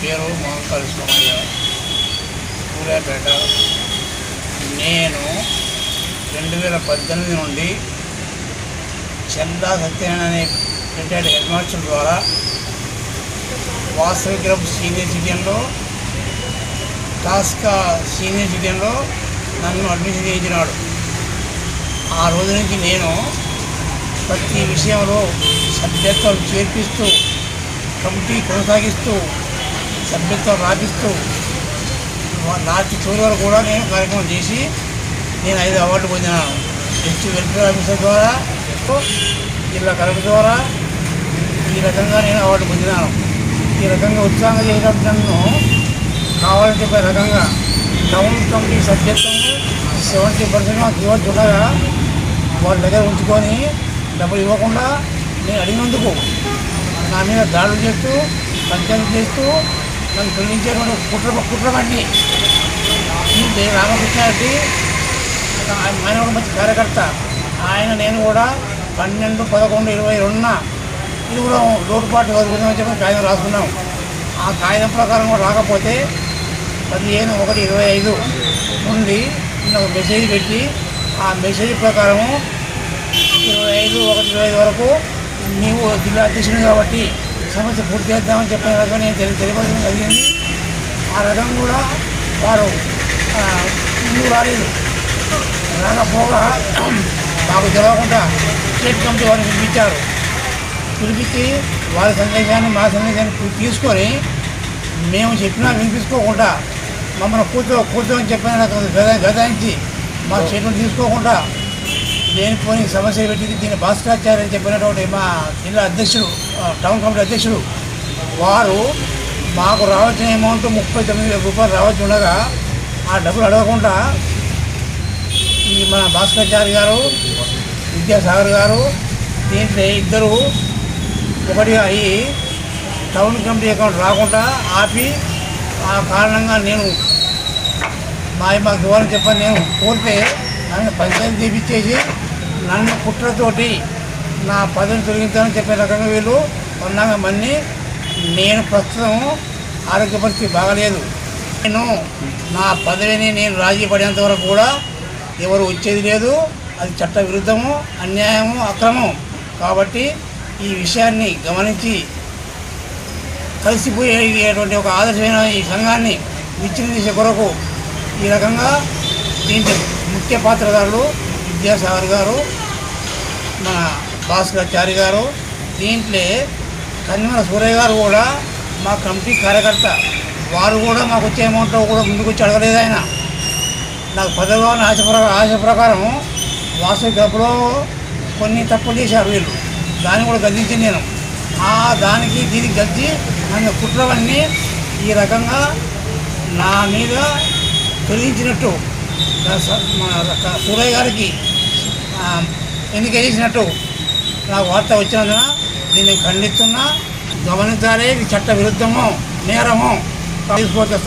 పేరు మోహన్కాళి సోమయ్య సూర్యాపేట. నేను రెండు వేల పద్దెనిమిది నుండి చందా సత్యనారాయణ అనే రిటైర్డ్ హెడ్ మాస్టర్ ద్వారా వాసవి క్లబ్ సీనియర్ సిటిజన్లో టాస్కా సీనియర్ సిటిజన్లో నన్ను అడ్మిషన్ చేయించినాడు. ఆ రోజు నుంచి నేను ప్రతి విషయంలో సభ్యత్వం చేర్పిస్తూ కమిటీ కొనసాగిస్తూ సభ్యత్వం రాపిస్తూ లాస్ట్ చివరి వరకు కూడా నేను కార్యక్రమం చేసి నేను ఐదు అవార్డు పొందినాను హెచ్ వెల్ఫేర్ ఆఫీసర్ ద్వారా జిల్లా కలెక్టర్ ద్వారా ఈ రకంగా నేను అవార్డు పొందినాను ఈ రకంగా ఉత్సాహంగా చేసినప్పుడు నన్ను కావాలని చెప్పే రకంగా టౌన్ కమిటీ సభ్యత్వం సెవెంటీ పర్సెంట్ మాకు ఇవ్వచ్చు ఉండగా వాళ్ళ దగ్గర ఉంచుకొని డబ్బులు ఇవ్వకుండా నేను అడిగినందుకు నా మీద దాడులు చేస్తూ పంచాయతీ చేస్తూ నన్ను తొలగించేటువంటి కుట్ర కుట్రవాడిని. ఈ రామకృష్ణ రెడ్డి ఆయన కూడా మంచి కార్యకర్త. ఆయన నేను కూడా పన్నెండు పదకొండు ఇరవై రెండున ఇది కూడా లోటుపాటు వదులుకుందామని చెప్పి కాగితం రాసుకున్నాం. ఆ కాగితం ప్రకారం కూడా రాకపోతే పదిహేను ఒకటి ఇరవై ఐదు నుండి నిన్న ఒక మెసేజ్ పెట్టి ఆ మెసేజ్ ప్రకారము ఇరవై ఐదు ఒకటి ఇరవై ఐదు వరకు నీవు జిల్లా అధ్యక్షుడు కాబట్టి సమస్య పూర్తి చేద్దామని చెప్పిన రకంగా నేను తెలి తెలియపరచడం జరిగింది ఆ రకం కూడా వారు ముందు రాలేదు రాకపోగా మాకు తెలియకుండా స్టేట్ కమిటీ వారిని పిలిపించారు పిలిపించి వారి సందేశాన్ని మా సందేశాన్ని తీసుకొని మేము చెప్పినా వినిపించుకోకుండా మమ్మల్ని కూర్చో కూర్చోని చెప్పిన గద గదాయించి మా స్టేట్మెంట్ తీసుకోకుండా నేను పోనీ సమస్య పెట్టింది దీన్ని భాస్కరాచార్య అని చెప్పినటువంటి మా జిల్లా అధ్యక్షుడు టౌన్ కమిటీ అధ్యక్షుడు. వారు మాకు రావాల్సిన అమౌంట్ ముప్పై తొమ్మిది వేల రూపాయలు రావాల్సి ఉండగా ఆ డబ్బులు అడగకుండా ఈ మన భాస్కరాచార్య గారు విద్యాసాగర్ గారు దీంట్లో ఇద్దరు ఒకటిగా అయ్యి టౌన్ కమిటీ అకౌంట్ రాకుండా ఆపి ఆ కారణంగా నేను మా మాకు ఇవ్వాలని చెప్పని నేను కోరితే నన్ను పంచాయతీ తీపిచ్చేసి నన్ను కుట్రతోటి నా పదవిని తొలగించాలని చెప్పే రకంగా వీళ్ళు ఉన్నాగా మన్ని నేను ప్రస్తుతం ఆరోగ్య పరిస్థితి బాగలేదు. నేను నా పదవిని నేను రాజీ పడేంత వరకు కూడా ఎవరు వచ్చేది లేదు. అది చట్ట విరుద్ధము అన్యాయము అక్రమం కాబట్టి ఈ విషయాన్ని గమనించి కలిసిపోయేటువంటి ఒక ఆదర్శమైన ఈ సంఘాన్ని విచ్ఛిన్న దిశ కొరకు ఈ రకంగా దీంట్లో ముఖ్య పాత్రదారులు విద్యాసాగర్ గారు మన భాస్కరాచారి గారు దీంట్లో కన్నిమల సూర్య గారు కూడా మా కమిటీ కార్యకర్త. వారు కూడా మాకు వచ్చే అమౌంట్ కూడా ముందుకు వచ్చి అడగలేదు ఆయన. నాకు పదవి ఆశ ప్రకారం ఆశ ప్రకారం వాసవి క్లబ్లో కొన్ని తప్పులు చేశారు వీళ్ళు. దాన్ని కూడా గద్దించి నేను. ఆ దానికి దీనికి గద్ది నన్ను కుట్రవన్నీ ఈ రకంగా నా మీద తొలగించినట్టు. స- మన సూరయ్య గారికి ఎన్నిక చేసినట్టు నాకు వార్త వచ్చినందున దీన్ని ఖండిస్తున్నా. గమనించాలి ఇది చట్ట విరుద్ధము నేరము తీసుకోవచ్చు